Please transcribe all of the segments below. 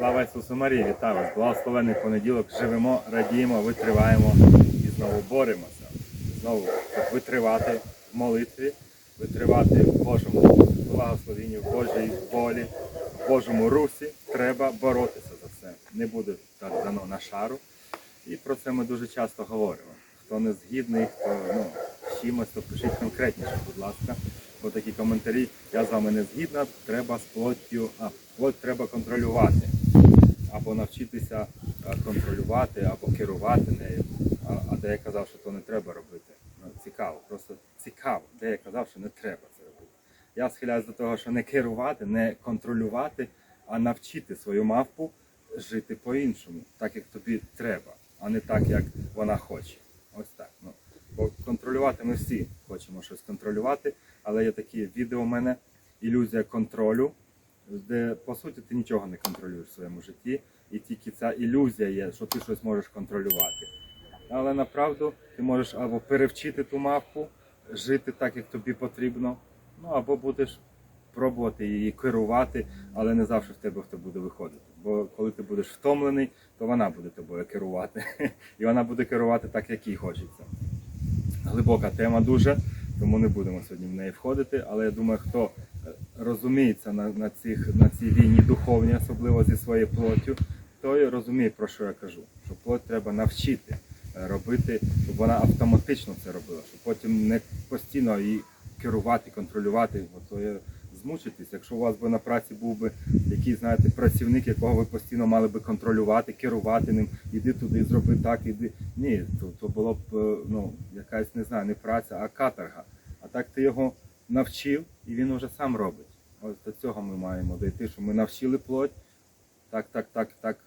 Слава Ісусу Марії, вітаю вас! Благословений понеділок. Живемо, радіємо, витриваємо і знову боремося. Знову витривати в молитві, витривати в Божому благословенні, в Божій волі, в Божому русі. Треба боротися за це. Не буде так дано на шару. І про це ми дуже часто говоримо. Хто не згідний, хто ну, з чимось, то пишіть конкретніше, будь ласка. Бо такі коментарі, я з вами не згідна, треба з плоттю, а плоть треба контролювати. Або навчитися е, контролювати, або керувати нею. А, а де я казав, що то не треба робити. Ну, цікаво, просто цікаво, де я казав, що не треба це робити. Я схиляюсь до того, що не керувати, не контролювати, а навчити свою мавпу жити по-іншому, так як тобі треба, а не так, як вона хоче. Ось так. Ну. Бо контролювати ми всі хочемо щось контролювати, але є такі відео у мене, ілюзія контролю, де по суті ти нічого не контролюєш в своєму житті, і тільки ця ілюзія є, що ти щось можеш контролювати. Але направду ти можеш або перевчити ту мавку, жити так, як тобі потрібно, ну або будеш пробувати її керувати, але не завжди в тебе хто буде виходити. Бо коли ти будеш втомлений, то вона буде тобою керувати. І вона буде керувати так, як їй хочеться. Глибока тема дуже, тому не будемо сьогодні в неї входити. Але я думаю, хто розуміється на, на, цих, на цій війні духовній, особливо зі своєю плоттю, той розуміє, про що я кажу. Що плоть треба навчити е, робити, щоб вона автоматично це робила, щоб потім не постійно її керувати, контролювати, бо то є змучитись. Якщо у вас би на праці був би якийсь, знаєте, працівник, якого ви постійно мали би контролювати, керувати ним, іди туди, зроби так, іди. Ні, то, то було б е, ну, якась, не знаю, не праця, а каторга. А так ти його навчив і він уже сам робить. Ось до цього ми маємо дійти, що ми навчили плоть, так, так, так, так,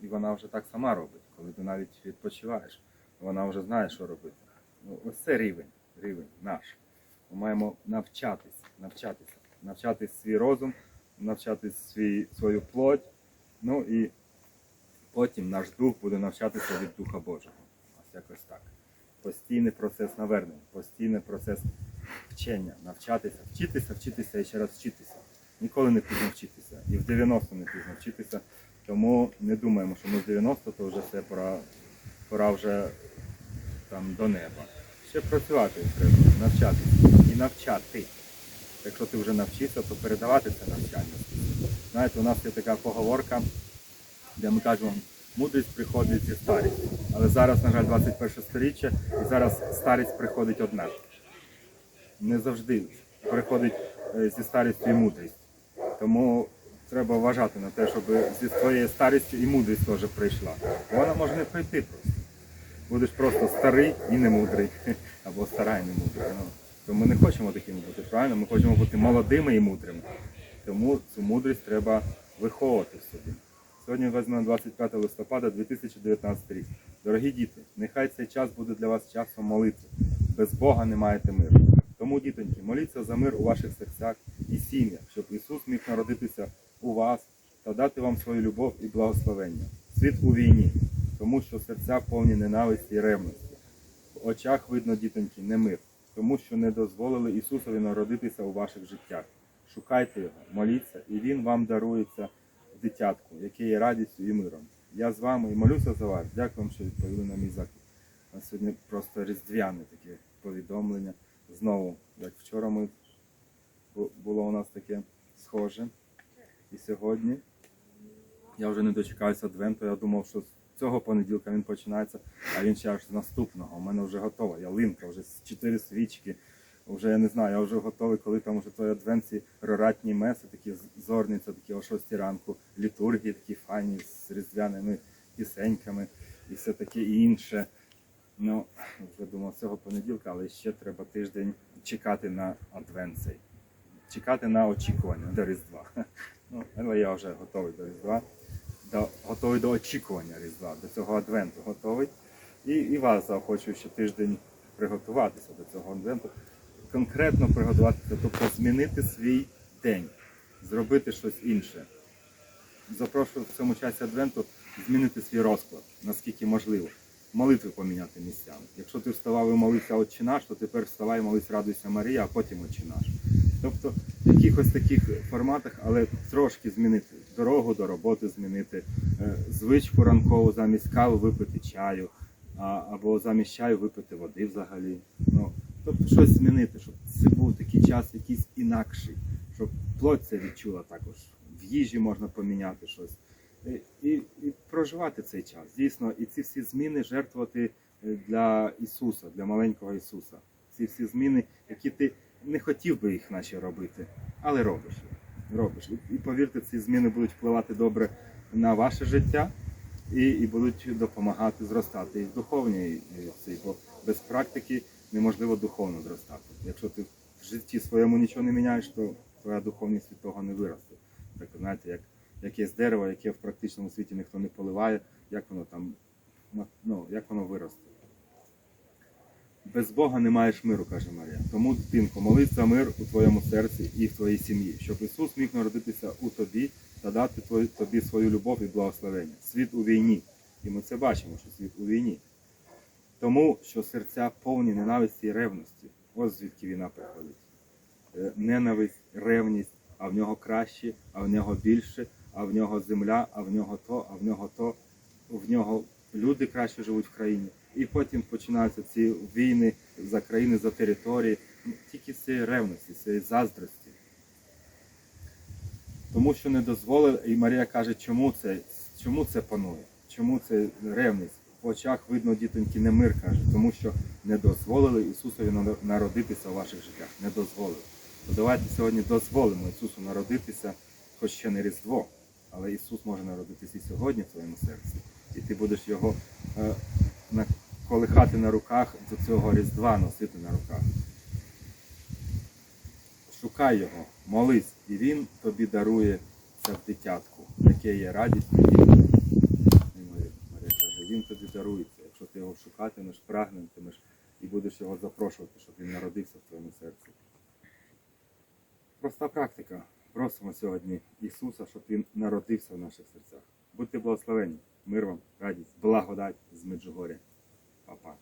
і вона вже так сама робить. Коли ти навіть відпочиваєш, вона вже знає, що робити. Ну, ось це рівень, рівень наш. Ми маємо навчатись, навчатися, навчати свій розум, навчати свій, свою плоть, ну і потім наш дух буде навчатися від Духа Божого. Ось якось так. Постійний процес навернення, постійний процес вчення, навчатися, вчитися, вчитися і ще раз вчитися. Ніколи не пізно вчитися. І в 90 не пізно вчитися. Тому не думаємо, що ми в 90, то вже все пора, пора вже там до неба. Ще працювати треба, навчатися і навчати. Якщо ти вже навчився, то передавати це навчання. Знаєте, у нас є така поговорка, де ми кажемо, мудрість приходить зі старістю. Але зараз, на жаль, 21 сторіччя, і зараз старість приходить одна. Не завжди приходить е, зі старістю і мудрість. Тому треба вважати на те, щоб зі своєю старістю і мудрість теж прийшла. Вона може не прийти просто. Будеш просто старий і не мудрий, або стара і не мудрий. Ну, ми не хочемо такими бути, правильно? Ми хочемо бути молодими і мудрими. Тому цю мудрість треба виховувати в собі. Сьогодні візьмемо 25 листопада 2019 рік. Дорогі діти, нехай цей час буде для вас часом молитви. Без Бога не маєте миру. Тому, дітоньки, моліться за мир у ваших серцях і сім'ях, щоб Ісус міг народитися у вас та дати вам свою любов і благословення. Світ у війні, тому що серця повні ненависті і ревності. В очах видно, дітоньки, не мир, тому що не дозволили Ісусові народитися у ваших життях. Шукайте його, моліться, і Він вам дарується дитятку, яке є радістю і миром. Я з вами і молюся за вас. Дякую вам, що відповіли на мій заклик. На сьогодні просто різдвяне таке повідомлення. Знову, як вчора ми було у нас таке схоже. І сьогодні я вже не дочекався Адвенту. Я думав, що з цього понеділка він починається, а він ще аж з наступного. У мене вже готова. Ялинка, вже чотири свічки. Вже я не знаю, я вже готовий, коли там вже той адвент, ці роратні меси, такі з- зорниця, такі о 6 ранку, літургії такі файні з різдвяними пісеньками і все таке інше. Ну, вже думав цього понеділка, але ще треба тиждень чекати на адвенцей. Чекати на очікування до Різдва. Ну, але я вже готовий до Різдва. До, готовий до очікування Різдва, до цього адвенту готовий. І, і вас заохочую ще тиждень приготуватися до цього адвенту. Конкретно приготуватися, тобто змінити свій день, зробити щось інше. Запрошую в цьому часі адвенту змінити свій розклад, наскільки можливо. Молитви поміняти місцями. Якщо ти вставав і молився «Отче наш», то тепер вставай і молись радуйся Марія, а потім «Отче наш». Тобто в якихось таких форматах, але трошки змінити дорогу до роботи змінити, е, звичку ранкову замість кави випити чаю, або замість чаю випити води взагалі. Ну, тобто щось змінити, щоб це був такий час якийсь інакший, щоб плоть це відчула також. В їжі можна поміняти щось. І, і, і проживати цей час. Дійсно, і ці всі зміни жертвувати е, для Ісуса, для маленького Ісуса. Ці всі зміни, які ти не хотів би їх наче робити, але робиш. Робиш. І, повірте, ці зміни будуть впливати добре на ваше життя і, і будуть допомагати зростати і в духовній цій, бо без практики неможливо духовно зростати. Якщо ти в житті своєму нічого не міняєш, то твоя духовність від того не виросте. Так знаєте, як якесь дерево, яке в практичному світі ніхто не поливає, як воно там ну, як воно виросте. Без Бога не маєш миру, каже Марія. Тому, дитинко, молись за мир у твоєму серці і в твоїй сім'ї, щоб Ісус міг народитися у тобі та дати тобі свою любов і благословення. Світ у війні. І ми це бачимо, що світ у війні. Тому що серця повні ненависті і ревності. Ось звідки війна приходить. Е, Ненависть, ревність, а в нього краще, а в нього більше, а в нього земля, а в нього то, а в нього то, в нього люди краще живуть в країні. І потім починаються ці війни за країни, за території, тільки з цієї ревності, з цієї заздрості. Тому що не дозволили, і Марія каже, чому це, чому це панує, чому це ревність. В очах видно, дітоньки, не мир каже, тому що не дозволили Ісусові народитися у ваших життях. Не дозволили. То давайте сьогодні дозволимо Ісусу народитися, хоч ще не Різдво, але Ісус може народитися і сьогодні в твоєму серці. І ти будеш його е, колихати на руках до цього Різдва носити на руках. Шукай його, молись, і він тобі дарує це в дитятку, яке є радістю. Неймовірно, Марія каже, він тобі дарується, якщо ти його шукатимеш, прагнутимеш і будеш його запрошувати, щоб він народився в твоєму серці. Проста практика. Просимо сьогодні Ісуса, щоб Він народився в наших серцях. Будьте благословені, мир вам, радість, благодать з Меджугоря. Па-па.